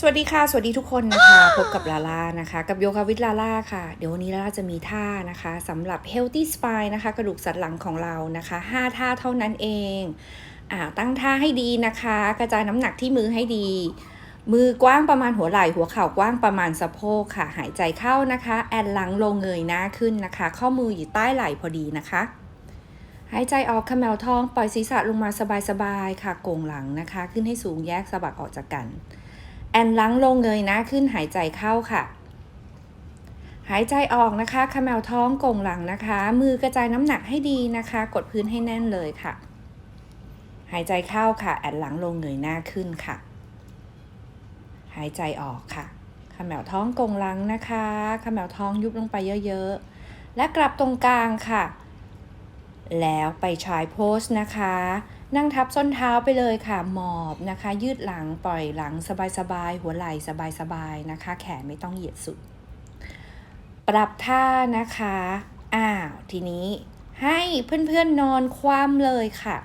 สวัสดีค่ะ สวัสดีทุกคนนะคะ พบกับลาล่านะคะ กับโยคะวิทลาล่าค่ะ เดี๋ยววันนี้ลาล่าจะมีท่านะคะสำหรับ healthy spine นะคะ กระดูกสันหลังของเรานะคะ 5 ท่าเท่านั้นเองอ่าตั้งท่าให้ดีนะคะ กระจายน้ำหนักที่มือให้ดี มือกว้างประมาณหัวไหล่หัวเข่ากว้างประมาณสะโพกค่ะ หายใจเข้านะคะ แอนหลังลงเงยหน้าขึ้นนะคะ ข้อมืออยู่ใต้ไหล่พอดีนะคะ หายใจออกขมแมวท้องปล่อยศีรษะลงมาสบายๆค่ะโก่งหลังนะคะ ขึ้นให้สูงแยกสะบักออกจากกัน แอนลังลงเงยหน้าขึ้นหายใจเข้าค่ะ หายใจออกนะคะขมแมวท้องกงหลังนะคะ มือกระจายน้ำหนักให้ดีนะคะ กดพื้นให้แน่นเลยค่ะ หายใจเข้าค่ะ แอนหลังลงเงยหน้าขึ้นค่ะ หายใจออกค่ะขมแมวท้องกงหลังนะคะขมแมวท้องยุบลงไปเยอะๆ และกลับตรงกลางค่ะ แล้วไปชายโพสนะคะ นั่งทับส้นเท้าไปเลยค่ะ หมอบนะคะ ยืดหลังปล่อยหลังสบายๆ หัวไหล่สบายๆ นะคะ แขนไม่ต้องเหยียดสุด ปรับท่านะคะ อ้าว ทีนี้ให้เพื่อนๆนอนคว่ำเลยค่ะ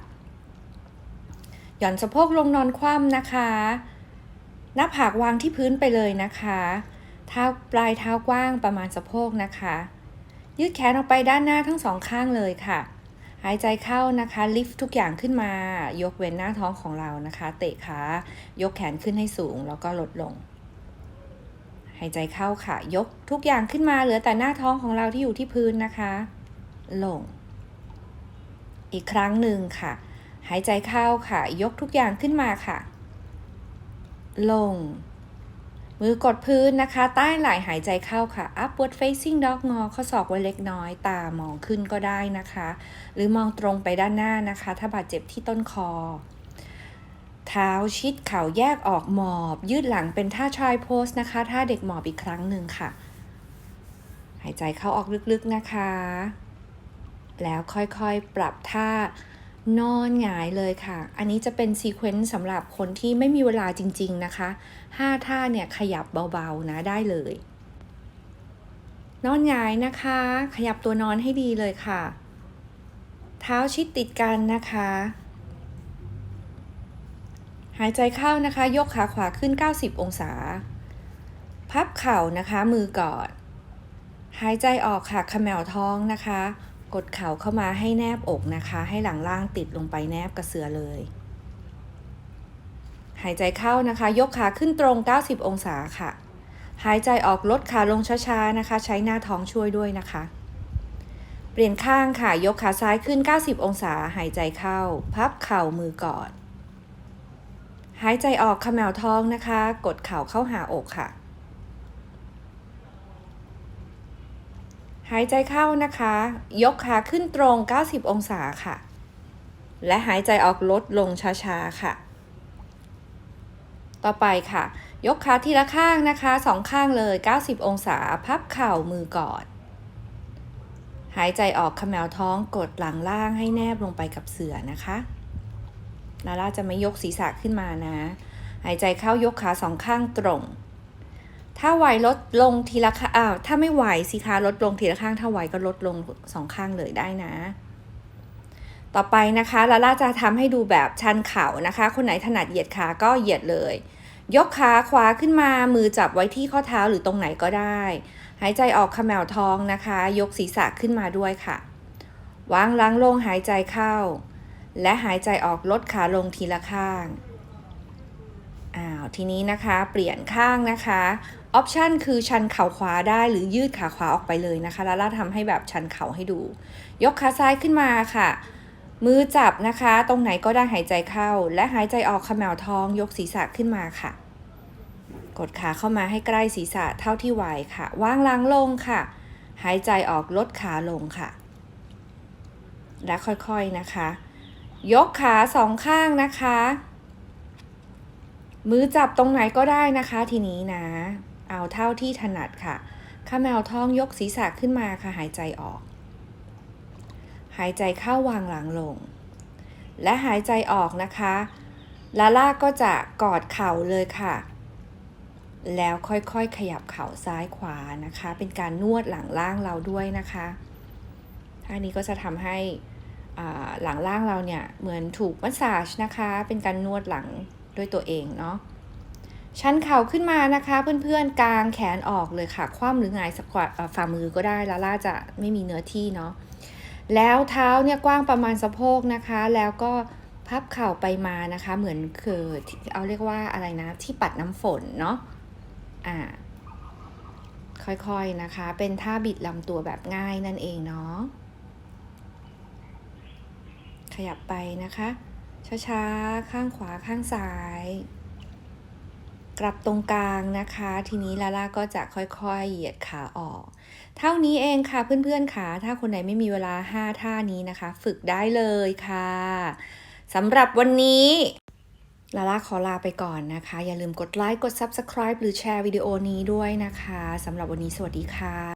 หย่อนสะโพกลงนอนคว่ำนะคะ หน้าผากวางที่พื้นไปเลยนะคะเท้าปลายเท้ากว้างประมาณสะโพกนะคะ ยืดแขนออกไปด้านหน้าทั้งสองข้างเลยค่ะ หายใจเข้านะคะ ลิฟต์ทุกอย่างขึ้นมา ยกเว้นหน้าท้องของเรานะคะ เตะขายกแขนขึ้นให้สูงแล้วก็ลดลง หายใจเข้าค่ะ ยกทุกอย่างขึ้นมาเหลือแต่หน้าท้องของเราที่อยู่ที่พื้นนะคะ ลง อีกครั้งหนึ่งค่ะ หายใจเข้าค่ะ ยกทุกอย่างขึ้นมาค่ะ ลง มือกดพื้นนะคะ ใต้ไหล่หายใจเข้าค่ะ upward facing dog งอข้อศอกไว้เล็กน้อย ตามองขึ้นก็ได้นะคะ หรือมองตรงไปด้านหน้านะคะ ถ้าบาดเจ็บที่ต้นคอ เท้าชิดเข่าแยกออกหมอบ ยืดหลังเป็นท่า try pose นะคะท่าเด็กหมอบอีกครั้งหนึ่งค่ะ หายใจเข้าออกลึกๆนะคะ แล้วค่อยๆปรับท่า นอนหงายเลยค่ะ อันนี้จะเป็นซีเควนซ์สำหรับคนที่ไม่มีเวลาจริง ๆ นะคะ 5 ท่าเนี่ยขยับเบา ๆ นะได้เลย นอนหงายนะคะ ขยับตัวนอนให้ดีเลยค่ะ เท้าชิดติดกันนะคะ หายใจเข้านะคะ ยกขาขวาขึ้น 90 องศา พับเข่านะคะมือกอดหายใจออกค่ะขมแมวท้องนะคะ กดเข่าเข้ามาให้แนบอกนะคะ ให้หลังล่างติดลงไปแนบกับเสือเลย หายใจเข้านะคะ ยกขาขึ้นตรง 90 องศาค่ะ หายใจออกลดขาลงช้าๆนะคะ ใช้หน้าท้องช่วยด้วยนะคะ เปลี่ยนข้างค่ะ ยกขาซ้ายขึ้น 90 องศา หายใจเข้า พับเข่ามือกอด หายใจออกขมแมวท้องนะคะ กดเข่าเข้าหาอกค่ะ หายใจเข้านะคะ ยกขาขึ้นตรง 90 องศาค่ะ และหายใจออกลดลงช้าๆค่ะ ต่อไปค่ะ ยกขาทีละข้างนะคะสองข้างเลย 90 องศา พับเข่ามือกอด หายใจออกขมแมวท้องกดหลังล่างให้แนบลงไปกับเสือนะคะลาล่าจะไม่ยกศีรษะขึ้นมานะ หายใจเข้ายกขาสองข้างตรง ถ้าไหวลดลงทีละข้างอ้าวถ้าไม่ไหวสิคะลดลงทีละข้าง ถ้าไหวก็ลดลงสองข้างเลยได้นะ ต่อไปนะคะลาล่าจะทำให้ดูแบบชันเข่านะคะ คนไหนถนัดเหยียดขาก็เหยียดเลย ยกขาขวาขึ้นมา มือจับไว้ที่ข้อเท้าหรือตรงไหนก็ได้ หายใจออกขมแมวทองนะคะ ยกศีรษะขึ้นมาด้วยค่ะ วางหลังลงหายใจเข้า และหายใจออกลดขาลงทีละข้าง อ้าวทีนี้นะคะเปลี่ยนข้างนะคะออปชันคือชันเข่าขวาได้หรือยืดขาขวาออกไปเลยนะคะ แล้วเราทำให้แบบชันเข่าให้ดู ยกขาซ้ายขึ้นมาค่ะ มือจับนะคะ ตรงไหนก็ได้หายใจเข้า และหายใจออกขมแมวท้อง ยกศีรษะขึ้นมาค่ะ กดขาเข้ามาให้ใกล้ศีรษะเท่าที่ไหวค่ะ วางหลังลงค่ะ หายใจออกลดขาลงค่ะ และค่อยๆนะคะ ยกขาสองข้างนะคะ มือจับตรงไหนก็ได้นะคะทีนี้นะ เอาเท่าที่ถนัดค่ะข้าแมวท้องยกศีรษะขึ้นมาค่ะหายใจออก หายใจเข้าวางหลังลง และหายใจออกนะคะลาล่าก็จะกอดเข่าเลยค่ะ แล้วค่อยๆขยับเข่าซ้ายขวานะคะ เป็นการนวดหลังล่างเราด้วยนะคะท่านี้ก็จะทำให้หลังล่างเราเนี่ยเหมือนถูกมัสซาจนะคะ เป็นการนวดหลัง ด้วยตัวเองเนาะชันเข่าขึ้นมานะคะเพื่อนๆกางแขนออกเลยค่ะ คว่ำหรือหงายสควอตฝ่ามือก็ได้ลาล่าจะไม่มีเนื้อที่เนาะแล้วเท้าเนี่ยกว้างประมาณสะโพกนะคะ แล้วก็พับเข่าไปมานะคะ เหมือนคือเอาเรียกว่าอะไรนะที่ปัดน้ำฝนเนาะอ่าค่อยๆนะคะ เป็นท่าบิดลำตัวแบบง่ายนั่นเองเนาะขยับไปนะคะ ช้าๆ ข้างขวาข้างซ้าย กลับตรงกลางนะคะ ทีนี้ลาล่าก็จะค่อยๆ เหยียดขาออก เท่านี้เองค่ะเพื่อนๆค่ะถ้าคนไหนไม่มีเวลา 5 ท่านี้นะคะ ฝึกได้เลยค่ะสำหรับวันนี้ลาล่าขอลาไปก่อนนะคะ อย่าลืมกดไลค์ กด Subscribe หรือแชร์วิดีโอนี้ด้วยนะคะสำหรับวันนี้สวัสดีค่ะ